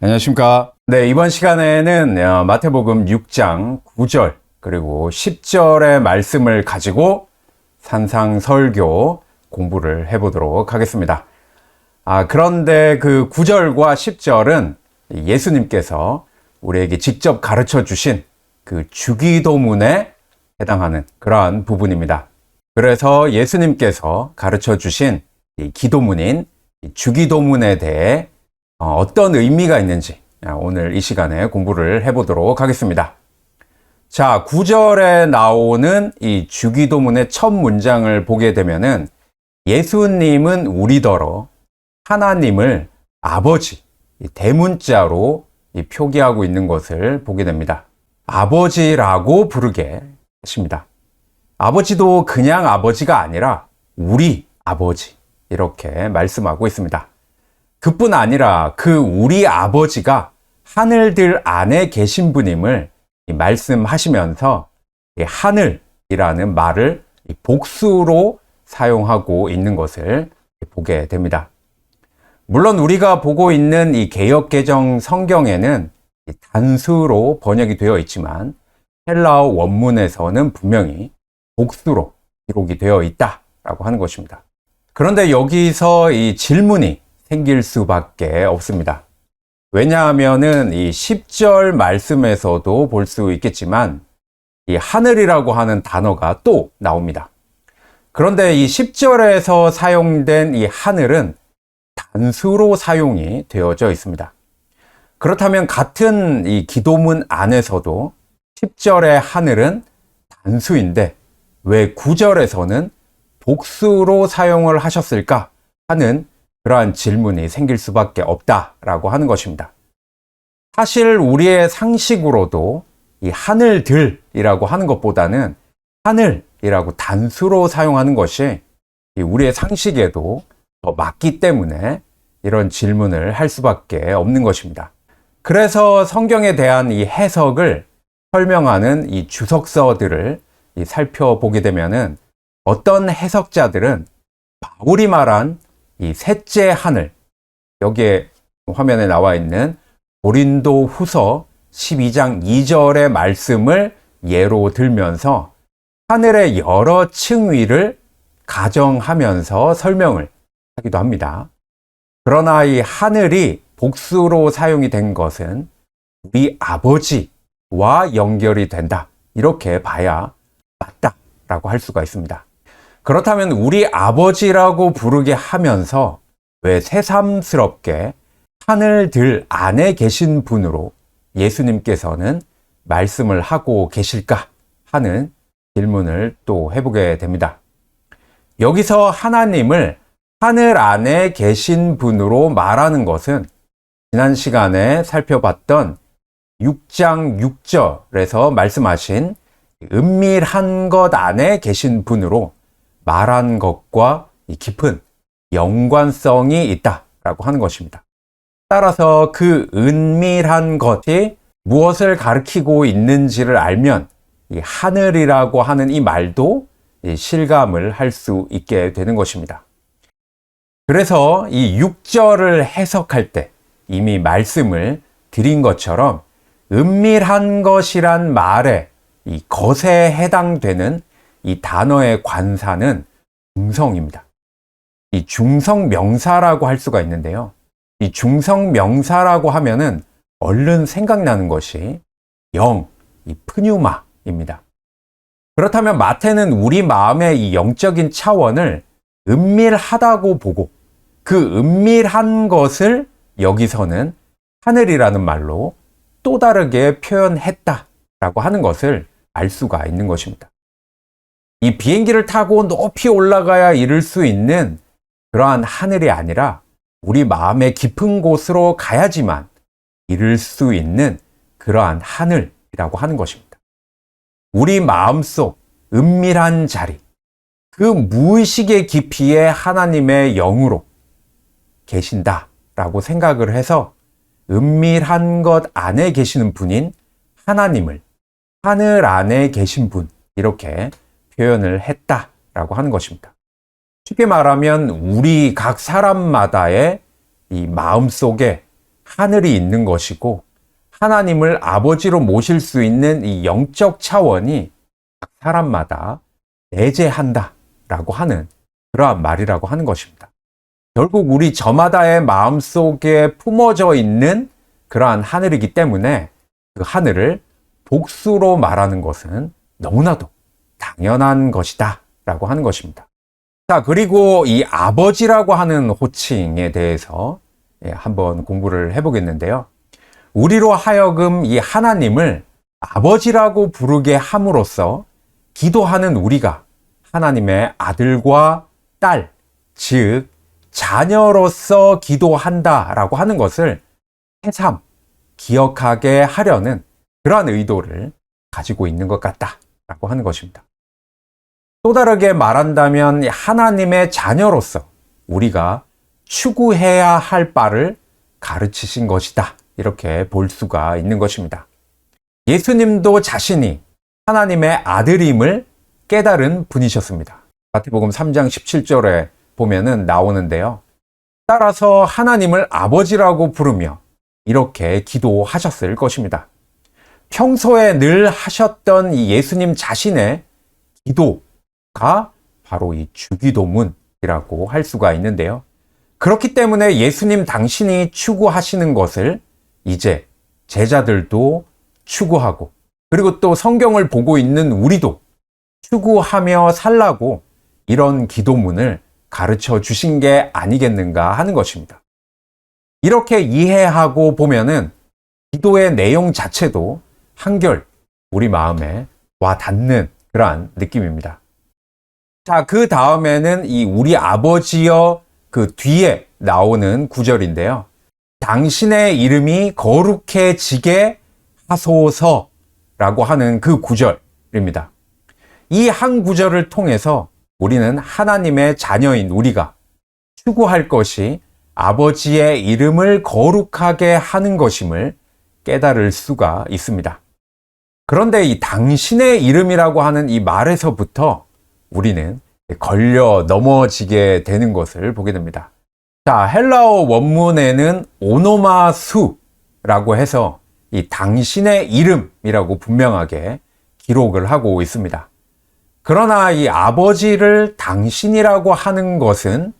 안녕하십니까. 네, 이번 시간에는 어, 마태복음 6장 9절 그리고 10절의 말씀을 가지고 산상설교 공부를 해보도록 하겠습니다. 아, 그런데 그 9절과 10절은 예수님께서 우리에게 직접 가르쳐 주신 그 주기도문에 해당하는 그러한 부분입니다. 그래서 예수님께서 가르쳐 주신 이 기도문인 이 주기도문에 대해 어, 어떤 의미가 있는지 아, 오늘 이 시간에 공부를 해보도록 하겠습니다. 자, 9절에 나오는 이 주기도문의 첫 문장을 보게 되면은 예수님은 우리더러 하나님을 아버지, 이 대문자로 이 표기하고 있는 것을 보게 됩니다. 아버지라고 부르게 하십니다. 아버지도 그냥 아버지가 아니라 우리 아버지 이렇게 말씀하고 있습니다. 그뿐 아니라 그 우리 아버지가 하늘들 안에 계신 분임을 말씀하시면서 이 하늘이라는 말을 복수로 사용하고 있는 것을 보게 됩니다. 물론 우리가 보고 있는 이 개혁개정 성경에는 단수로 번역이 되어 있지만 헬라어 원문에서는 분명히 복수로 기록이 되어 있다라고 하는 것입니다. 그런데 여기서 이 질문이 생길 수밖에 없습니다. 왜냐하면은 이 10절 말씀에서도 볼 수 있겠지만 이 하늘이라고 하는 단어가 또 나옵니다. 그런데 이 10절에서 사용된 이 하늘은 단수로 사용이 되어져 있습니다. 그렇다면 같은 이 기도문 안에서도 10절의 하늘은 단수인데 왜 9절에서는 복수로 사용을 하셨을까 하는 그러한 질문이 생길 수밖에 없다라고 하는 것입니다. 사실 우리의 상식으로도 이 하늘들이라고 하는 것보다는 하늘이라고 단수로 사용하는 것이 우리의 상식에도 더 맞기 때문에 이런 질문을 할 수밖에 없는 것입니다. 그래서 성경에 대한 이 해석을 설명하는 이 주석서들을 살펴보게 되면은 어떤 해석자들은 바울이 말한 이 셋째 하늘, 여기에 화면에 나와 있는 고린도 후서 12장 2절의 말씀을 예로 들면서 하늘의 여러 층위를 가정하면서 설명을 하기도 합니다. 그러나 이 하늘이 복수로 사용이 된 것은 우리 아버지와 연결이 된다. 이렇게 봐야 맞다라고 할 수가 있습니다. 그렇다면 우리 아버지라고 부르게 하면서 왜 새삼스럽게 하늘들 안에 계신 분으로 예수님께서는 말씀을 하고 계실까 하는 질문을 또 해보게 됩니다. 여기서 하나님을 하늘 안에 계신 분으로 말하는 것은 지난 시간에 살펴봤던 6장 6절에서 말씀하신 은밀한 것 안에 계신 분으로 말한 것과 깊은 연관성이 있다라고 하는 것입니다. 따라서 그 은밀한 것이 무엇을 가리키고 있는지를 알면 이 하늘이라고 하는 이 말도 실감을 할 수 있게 되는 것입니다. 그래서 이 6절을 해석할 때 이미 말씀을 드린 것처럼 은밀한 것이란 말에 이 것에 해당되는 이 단어의 관사는 중성입니다. 이 중성 명사라고 할 수가 있는데요. 이 중성 명사라고 하면은 얼른 생각나는 것이 영, 이 프뉴마입니다. 그렇다면 마태는 우리 마음의 이 영적인 차원을 은밀하다고 보고 그 은밀한 것을 여기서는 하늘이라는 말로 또 다르게 표현했다라고 하는 것을 알 수가 있는 것입니다. 이 비행기를 타고 높이 올라가야 이룰 수 있는 그러한 하늘이 아니라 우리 마음의 깊은 곳으로 가야지만 이룰 수 있는 그러한 하늘이라고 하는 것입니다. 우리 마음 속 은밀한 자리, 그 무의식의 깊이에 하나님의 영으로 계신다라고 생각을 해서 은밀한 것 안에 계시는 분인 하나님을 하늘 안에 계신 분, 이렇게 표현을 했다라고 하는 것입니다. 쉽게 말하면 우리 각 사람마다의 이 마음 속에 하늘이 있는 것이고 하나님을 아버지로 모실 수 있는 이 영적 차원이 각 사람마다 내재한다라고 하는 그러한 말이라고 하는 것입니다. 결국 우리 저마다의 마음 속에 품어져 있는 그러한 하늘이기 때문에 그 하늘을 복수로 말하는 것은 너무나도 당연한 것이다 라고 하는 것입니다. 자, 그리고 이 아버지라고 하는 호칭에 대해서 예, 한번 공부를 해보겠는데요. 우리로 하여금 이 하나님을 아버지라고 부르게 함으로써 기도하는 우리가 하나님의 아들과 딸, 즉, 자녀로서 기도한다 라고 하는 것을 새삼 기억하게 하려는 그러한 의도를 가지고 있는 것 같다 라고 하는 것입니다. 또 다르게 말한다면 하나님의 자녀로서 우리가 추구해야 할 바를 가르치신 것이다. 이렇게 볼 수가 있는 것입니다. 예수님도 자신이 하나님의 아들임을 깨달은 분이셨습니다. 마태복음 3장 17절에 보면은 나오는데요. 따라서 하나님을 아버지라고 부르며 이렇게 기도하셨을 것입니다. 평소에 늘 하셨던 이 예수님 자신의 기도 가 바로 이 주기도문이라고 할 수가 있는데요. 그렇기 때문에 예수님 당신이 추구하시는 것을 이제 제자들도 추구하고 그리고 또 성경을 보고 있는 우리도 추구하며 살라고 이런 기도문을 가르쳐 주신 게 아니겠는가 하는 것입니다. 이렇게 이해하고 보면은 기도의 내용 자체도 한결 우리 마음에 와 닿는 그러한 느낌입니다. 자, 그 다음에는 이 우리 아버지여 그 뒤에 나오는 구절인데요. 당신의 이름이 거룩해지게 하소서 라고 하는 그 구절입니다. 이 한 구절을 통해서 우리는 하나님의 자녀인 우리가 추구할 것이 아버지의 이름을 거룩하게 하는 것임을 깨달을 수가 있습니다. 그런데 이 당신의 이름이라고 하는 이 말에서부터 우리는 걸려 넘어지게 되는 것을 보게 됩니다. 자, 헬라어 원문에는 오노마수라고 해서 이 당신의 이름이라고 분명하게 기록을 하고 있습니다. 그러나 이 아버지를 당신이라고 하는 것은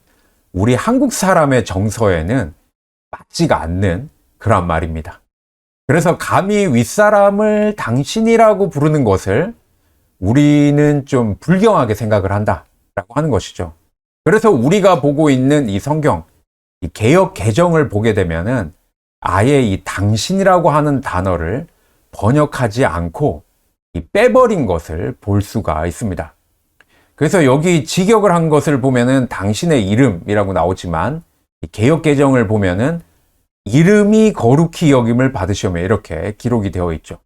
우리 한국 사람의 정서에는 맞지가 않는 그런 말입니다. 그래서 감히 윗사람을 당신이라고 부르는 것을 우리는 좀 불경하게 생각을 한다라고 하는 것이죠. 그래서 우리가 보고 있는 이 성경, 이 개혁 개정을 보게 되면은 아예 이 당신이라고 하는 단어를 번역하지 않고 이 빼버린 것을 볼 수가 있습니다. 그래서 여기 직역을 한 것을 보면은 당신의 이름이라고 나오지만 개혁 개정을 보면은 이름이 거룩히 여김을 받으시오며 이렇게 기록이 되어 있죠.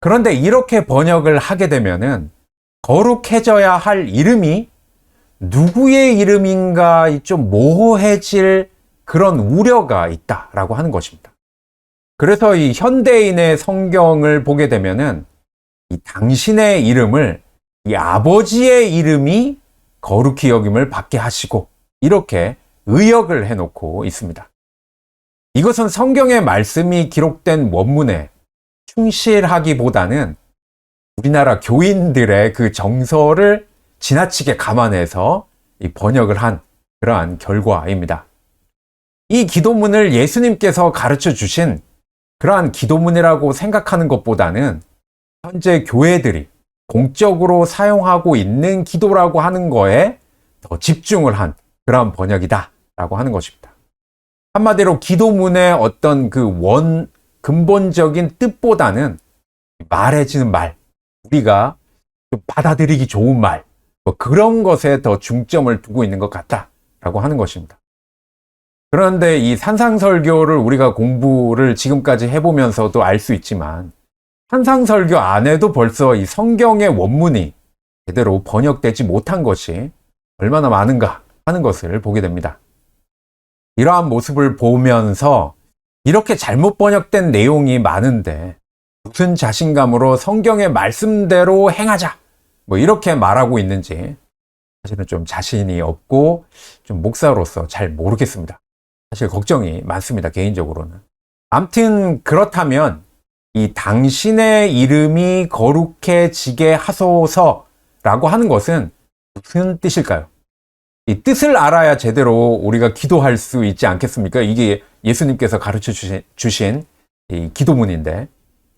그런데 이렇게 번역을 하게 되면은 거룩해져야 할 이름이 누구의 이름인가 좀 모호해질 그런 우려가 있다라고 하는 것입니다. 그래서 이 현대인의 성경을 보게 되면은 이 당신의 이름을 이 아버지의 이름이 거룩히 여김을 받게 하시고 이렇게 의역을 해놓고 있습니다. 이것은 성경의 말씀이 기록된 원문에 충실하기보다는 우리나라 교인들의 그 정서를 지나치게 감안해서 번역을 한 그러한 결과입니다. 이 기도문을 예수님께서 가르쳐 주신 그러한 기도문이라고 생각하는 것보다는 현재 교회들이 공적으로 사용하고 있는 기도라고 하는 거에 더 집중을 한 그러한 번역이다 라고 하는 것입니다. 한마디로 기도문의 어떤 그 원 근본적인 뜻보다는 말해지는 말, 우리가 좀 받아들이기 좋은 말, 뭐 그런 것에 더 중점을 두고 있는 것 같다라고 하는 것입니다. 그런데 이 산상설교를 우리가 공부를 지금까지 해보면서도 알 수 있지만 산상설교 안에도 벌써 이 성경의 원문이 제대로 번역되지 못한 것이 얼마나 많은가 하는 것을 보게 됩니다. 이러한 모습을 보면서 이렇게 잘못 번역된 내용이 많은데 무슨 자신감으로 성경의 말씀대로 행하자 뭐 이렇게 말하고 있는지 사실은 좀 자신이 없고 좀 목사로서 잘 모르겠습니다. 사실 걱정이 많습니다. 개인적으로는. 암튼 그렇다면 이 당신의 이름이 거룩해지게 하소서라고 하는 것은 무슨 뜻일까요? 이 뜻을 알아야 제대로 우리가 기도할 수 있지 않겠습니까? 이게 예수님께서 가르쳐 주신, 주신 이 기도문인데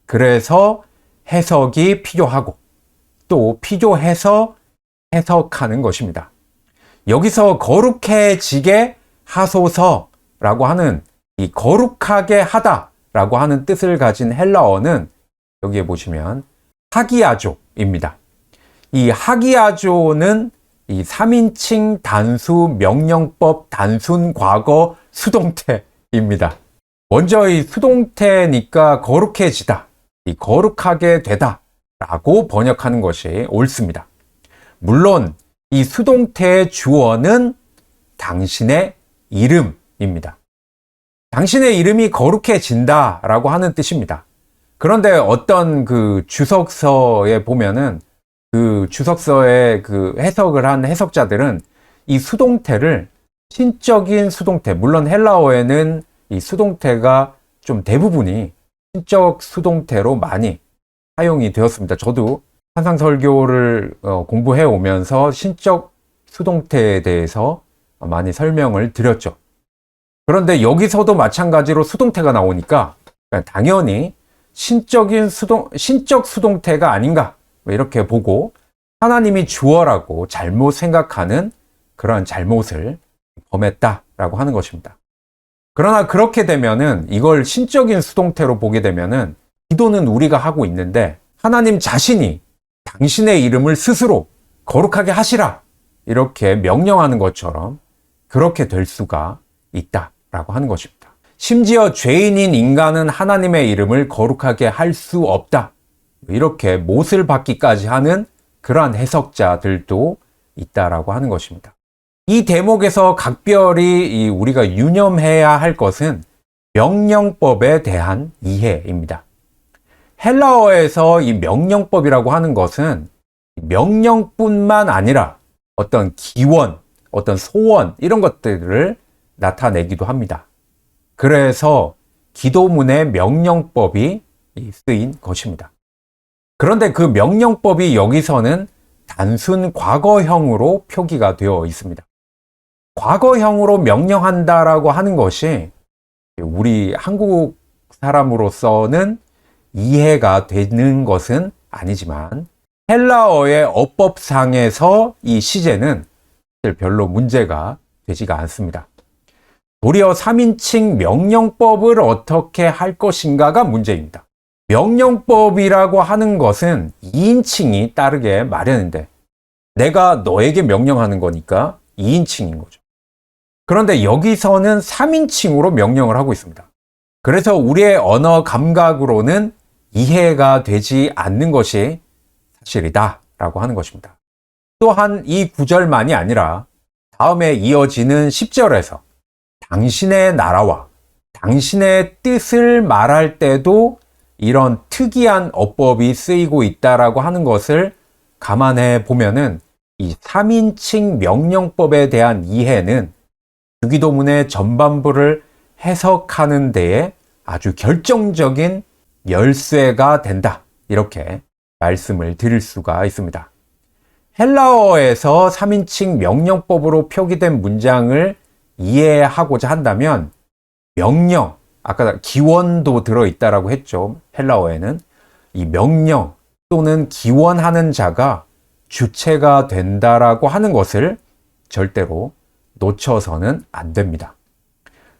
그래서 해석이 필요하고 또 필요해서 해석하는 것입니다. 여기서 거룩해지게 하소서라고 하는 이 거룩하게 하다라고 하는 뜻을 가진 헬라어는 여기에 보시면 하기야조입니다. 이 하기야조는 이 3인칭 단수 명령법 단순 과거 수동태 입니다. 먼저 이 수동태니까 거룩해지다, 이 거룩하게 되다 라고 번역하는 것이 옳습니다. 물론 이 수동태의 주어는 당신의 이름입니다. 당신의 이름이 거룩해진다 라고 하는 뜻입니다. 그런데 어떤 그 주석서에 보면은 그 주석서에 그 해석을 한 해석자들은 이 수동태를 신적인 수동태, 물론 헬라어에는 이 수동태가 좀 대부분이 신적 수동태로 많이 사용이 되었습니다. 저도 한상 설교를 어, 공부해 오면서 신적 수동태에 대해서 많이 설명을 드렸죠. 그런데 여기서도 마찬가지로 수동태가 나오니까 당연히 신적인 수동, 신적 수동태가 아닌가 뭐 이렇게 보고 하나님이 주어라고 잘못 생각하는 그런 잘못을 범했다라고 하는 것입니다. 그러나 그렇게 되면은 이걸 신적인 수동태로 보게 되면은 기도는 우리가 하고 있는데 하나님 자신이 당신의 이름을 스스로 거룩하게 하시라 이렇게 명령하는 것처럼 그렇게 될 수가 있다라고 하는 것입니다. 심지어 죄인인 인간은 하나님의 이름을 거룩하게 할 수 없다. 이렇게 못을 받기까지 하는 그러한 해석자들도 있다라고 하는 것입니다. 이 대목에서 각별히 우리가 유념해야 할 것은 명령법에 대한 이해입니다. 헬라어에서 이 명령법이라고 하는 것은 명령뿐만 아니라 어떤 기원, 어떤 소원, 이런 것들을 나타내기도 합니다. 그래서 기도문의 명령법이 쓰인 것입니다. 그런데 그 명령법이 여기서는 단순 과거형으로 표기가 되어 있습니다. 과거형으로 명령한다라고 하는 것이 우리 한국 사람으로서는 이해가 되는 것은 아니지만 헬라어의 어법상에서 이 시제는 별로 문제가 되지가 않습니다. 도리어 3인칭 명령법을 어떻게 할 것인가가 문제입니다. 명령법이라고 하는 것은 2인칭이 따르게 마련인데 내가 너에게 명령하는 거니까 2인칭인 거죠. 그런데 여기서는 3인칭으로 명령을 하고 있습니다. 그래서 우리의 언어 감각으로는 이해가 되지 않는 것이 사실이다 라고 하는 것입니다. 또한 이 구절만이 아니라 다음에 이어지는 10절에서 당신의 나라와 당신의 뜻을 말할 때도 이런 특이한 어법이 쓰이고 있다라고 하는 것을 감안해 보면은 이 3인칭 명령법에 대한 이해는 주기도문의 전반부를 해석하는 데에 아주 결정적인 열쇠가 된다. 이렇게 말씀을 드릴 수가 있습니다. 헬라어에서 3인칭 명령법으로 표기된 문장을 이해하고자 한다면 명령, 아까 기원도 들어있다라고 했죠. 헬라어에는 이 명령 또는 기원하는 자가 주체가 된다라고 하는 것을 절대로 놓쳐서는 안 됩니다.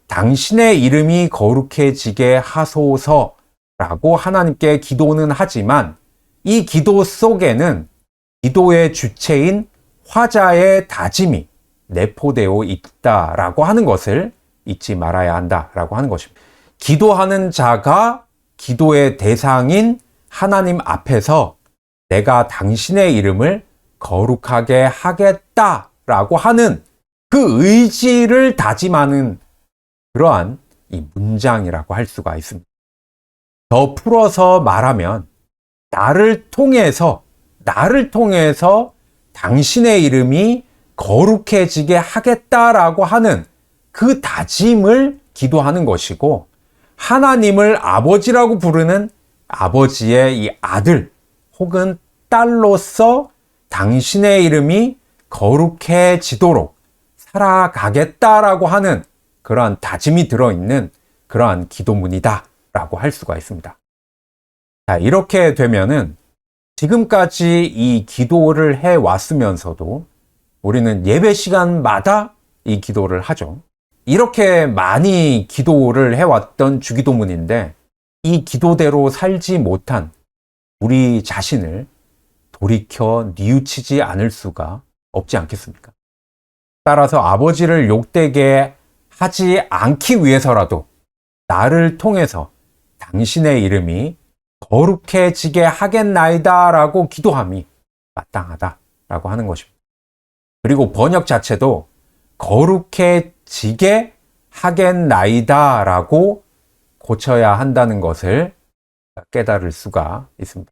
당신의 이름이 거룩해지게 하소서 라고 하나님께 기도는 하지만 이 기도 속에는 기도의 주체인 화자의 다짐이 내포되어 있다라고 하는 것을 잊지 말아야 한다라고 하는 것입니다. 기도하는 자가 기도의 대상인 하나님 앞에서 내가 당신의 이름을 거룩하게 하겠다라고 하는 그 의지를 다짐하는 그러한 이 문장이라고 할 수가 있습니다. 더 풀어서 말하면 나를 통해서 나를 통해서 당신의 이름이 거룩해지게 하겠다라고 하는 그 다짐을 기도하는 것이고 하나님을 아버지라고 부르는 아버지의 이 아들 혹은 딸로서 당신의 이름이 거룩해지도록 살아가겠다라고 하는 그러한 다짐이 들어있는 그러한 기도문이다 라고 할 수가 있습니다. 자, 이렇게 되면은 지금까지 이 기도를 해 왔으면서도 우리는 예배 시간마다 이 기도를 하죠. 이렇게 많이 기도를 해왔던 주기도문인데 이 기도대로 살지 못한 우리 자신을 돌이켜 뉘우치지 않을 수가 없지 않겠습니까? 따라서 아버지를 욕되게 하지 않기 위해서라도 나를 통해서 당신의 이름이 거룩해지게 하겠나이다 라고 기도함이 마땅하다 라고 하는 것입니다. 그리고 번역 자체도 거룩해지게 하겠나이다 라고 고쳐야 한다는 것을 깨달을 수가 있습니다.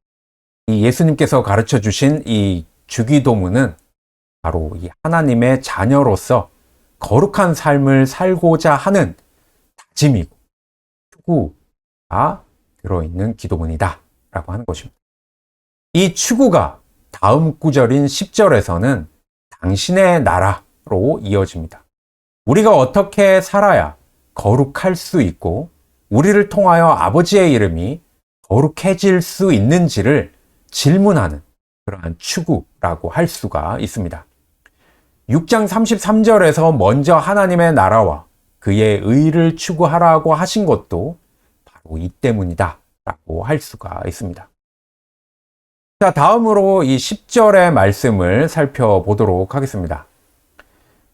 이 예수님께서 가르쳐 주신 이 주기도문은 바로 이 하나님의 자녀로서 거룩한 삶을 살고자 하는 다짐이고 추구가 들어있는 기도문이다 라고 하는 것입니다. 이 추구가 다음 구절인 10절에서는 당신의 나라로 이어집니다. 우리가 어떻게 살아야 거룩할 수 있고 우리를 통하여 아버지의 이름이 거룩해질 수 있는지를 질문하는 그러한 추구라고 할 수가 있습니다. 6장 33절에서 먼저 하나님의 나라와 그의 의를 추구하라고 하신 것도 바로 이 때문이다 라고 할 수가 있습니다. 자, 다음으로 이 10절의 말씀을 살펴보도록 하겠습니다.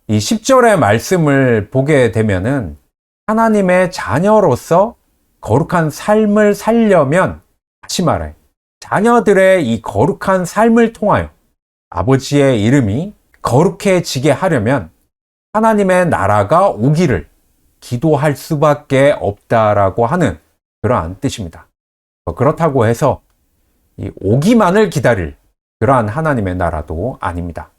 이 10절의 말씀을 보게 되면은 하나님의 자녀로서 거룩한 삶을 살려면 다시 말해 자녀들의 이 거룩한 삶을 통하여 아버지의 이름이 거룩해지게 하려면 하나님의 나라가 오기를 기도할 수밖에 없다라고 하는 그러한 뜻입니다. 그렇다고 해서 오기만을 기다릴 그러한 하나님의 나라도 아닙니다.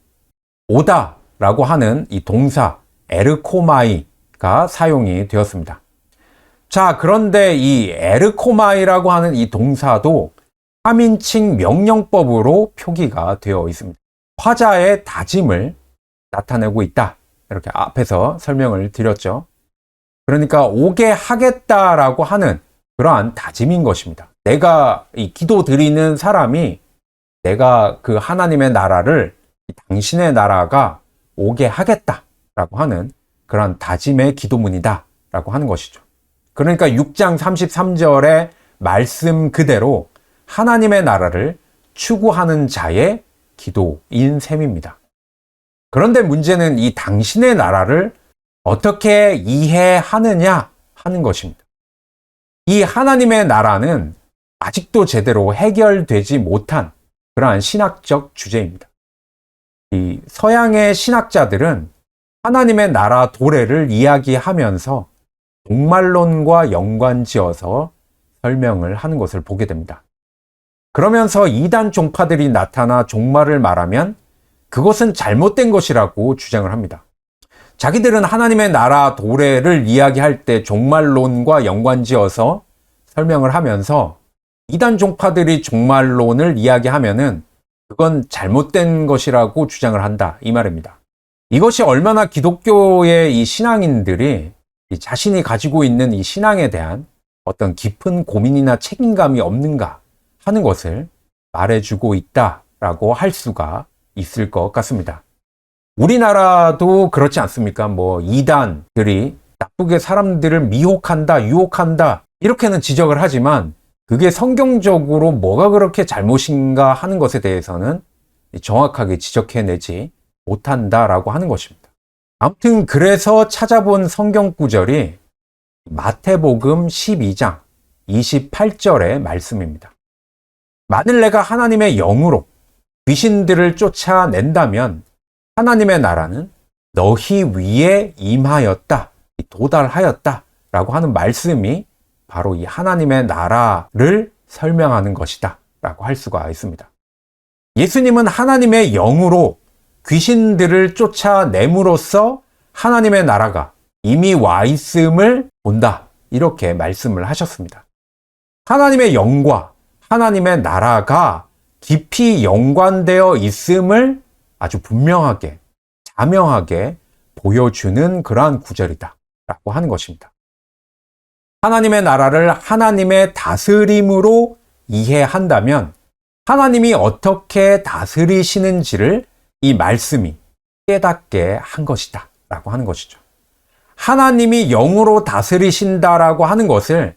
오다라고 하는 이 동사 에르코마이가 사용이 되었습니다. 자, 그런데 이 에르코마이라고 하는 이 동사도 3인칭 명령법으로 표기가 되어 있습니다. 화자의 다짐을 나타내고 있다. 이렇게 앞에서 설명을 드렸죠. 그러니까 오게 하겠다라고 하는 그러한 다짐인 것입니다. 내가 이 기도 드리는 사람이 내가 그 하나님의 나라를 당신의 나라가 오게 하겠다라고 하는 그러한 다짐의 기도문이다라고 하는 것이죠. 그러니까 6장 33절의 말씀 그대로 하나님의 나라를 추구하는 자의 기도인 셈입니다. 그런데 문제는 이 당신의 나라를 어떻게 이해하느냐 하는 것입니다. 이 하나님의 나라는 아직도 제대로 해결되지 못한 그러한 신학적 주제입니다. 이 서양의 신학자들은 하나님의 나라 도래를 이야기하면서 종말론과 연관지어서 설명을 하는 것을 보게 됩니다. 그러면서 이단 종파들이 나타나 종말을 말하면 그것은 잘못된 것이라고 주장을 합니다. 자기들은 하나님의 나라 도래를 이야기할 때 종말론과 연관지어서 설명을 하면서 이단 종파들이 종말론을 이야기하면은 그건 잘못된 것이라고 주장을 한다 이 말입니다. 이것이 얼마나 기독교의 이 신앙인들이 이 자신이 가지고 있는 이 신앙에 대한 어떤 깊은 고민이나 책임감이 없는가 하는 것을 말해주고 있다라고 할 수가 있을 것 같습니다. 우리나라도 그렇지 않습니까? 뭐 이단들이 나쁘게 사람들을 미혹한다, 유혹한다 이렇게는 지적을 하지만 그게 성경적으로 뭐가 그렇게 잘못인가 하는 것에 대해서는 정확하게 지적해내지 못한다라고 하는 것입니다. 아무튼 그래서 찾아본 성경 구절이 마태복음 12장 28절의 말씀입니다. 만일 내가 하나님의 영으로 귀신들을 쫓아낸다면 하나님의 나라는 너희 위에 임하였다, 도달하였다 라고 하는 말씀이 바로 이 하나님의 나라를 설명하는 것이다 라고 할 수가 있습니다. 예수님은 하나님의 영으로 귀신들을 쫓아냄으로써 하나님의 나라가 이미 와 있음을 본다. 이렇게 말씀을 하셨습니다. 하나님의 영과 하나님의 나라가 깊이 연관되어 있음을 아주 분명하게, 자명하게 보여주는 그러한 구절이다. 라고 하는 것입니다. 하나님의 나라를 하나님의 다스림으로 이해한다면 하나님이 어떻게 다스리시는지를 이 말씀이 깨닫게 한 것이다. 라고 하는 것이죠. 하나님이 영으로 다스리신다라고 하는 것을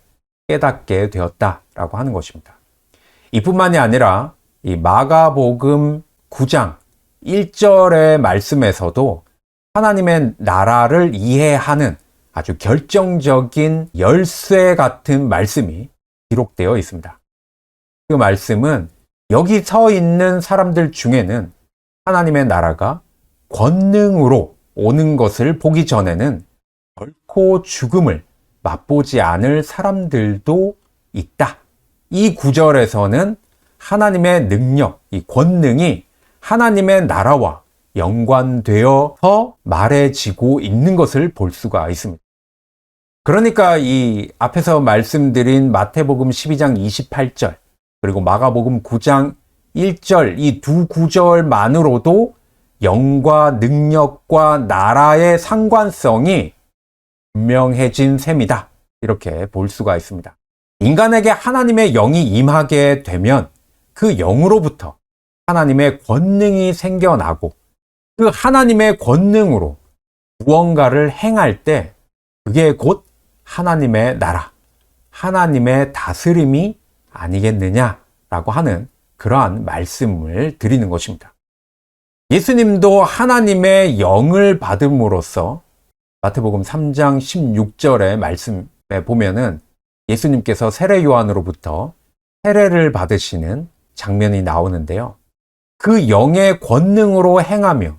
깨닫게 되었다라고 하는 것입니다. 이뿐만이 아니라 이 마가복음 9장 1절의 말씀에서도 하나님의 나라를 이해하는 아주 결정적인 열쇠 같은 말씀이 기록되어 있습니다. 그 말씀은 여기 서 있는 사람들 중에는 하나님의 나라가 권능으로 오는 것을 보기 전에는 결코 죽음을 맛보지 않을 사람들도 있다. 이 구절에서는 하나님의 능력, 이 권능이 하나님의 나라와 연관되어서 말해지고 있는 것을 볼 수가 있습니다. 그러니까 이 앞에서 말씀드린 마태복음 12장 28절, 그리고 마가복음 9장 1절, 이 두 구절만으로도 영과 능력과 나라의 상관성이 분명해진 셈이다. 이렇게 볼 수가 있습니다. 인간에게 하나님의 영이 임하게 되면 그 영으로부터 하나님의 권능이 생겨나고 그 하나님의 권능으로 무언가를 행할 때 그게 곧 하나님의 나라, 하나님의 다스림이 아니겠느냐라고 하는 그러한 말씀을 드리는 것입니다. 예수님도 하나님의 영을 받음으로써 마태복음 3장 16절의 말씀에 보면은 예수님께서 세례 요한으로부터 세례를 받으시는 장면이 나오는데요. 그 영의 권능으로 행하며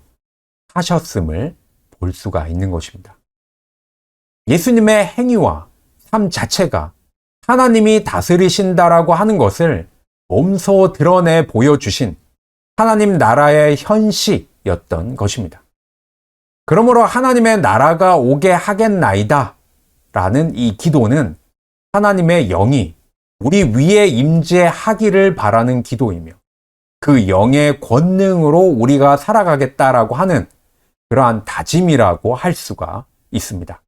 하셨음을 볼 수가 있는 것입니다. 예수님의 행위와 삶 자체가 하나님이 다스리신다라고 하는 것을 몸소 드러내 보여주신 하나님 나라의 현실이었던 것입니다. 그러므로 하나님의 나라가 오게 하겠나이다 라는 이 기도는 하나님의 영이 우리 위에 임재하기를 바라는 기도이며 그 영의 권능으로 우리가 살아가겠다라고 하는 그러한 다짐이라고 할 수가 있습니다.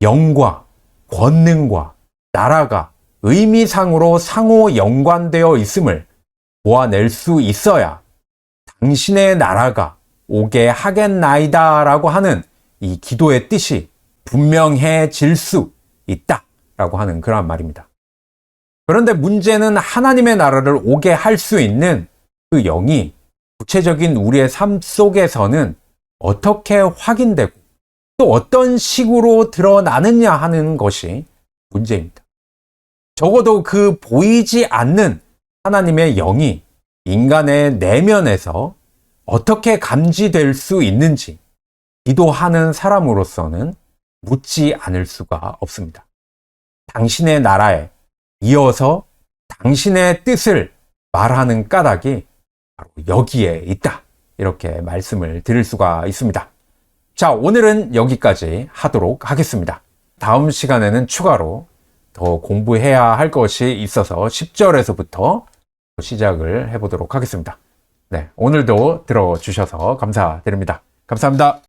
영과 권능과 나라가 의미상으로 상호 연관되어 있음을 보아낼 수 있어야 당신의 나라가 오게 하겠나이다 라고 하는 이 기도의 뜻이 분명해질 수 있다 라고 하는 그러한 말입니다. 그런데 문제는 하나님의 나라를 오게 할 수 있는 그 영이 구체적인 우리의 삶 속에서는 어떻게 확인되고 또 어떤 식으로 드러나느냐 하는 것이 문제입니다. 적어도 그 보이지 않는 하나님의 영이 인간의 내면에서 어떻게 감지될 수 있는지 기도하는 사람으로서는 묻지 않을 수가 없습니다. 당신의 나라에 이어서 당신의 뜻을 말하는 까닭이 바로 여기에 있다. 이렇게 말씀을 드릴 수가 있습니다. 자, 오늘은 여기까지 하도록 하겠습니다. 다음 시간에는 추가로 더 공부해야 할 것이 있어서 10절에서부터 시작을 해보도록 하겠습니다. 네, 오늘도 들어주셔서 감사드립니다. 감사합니다.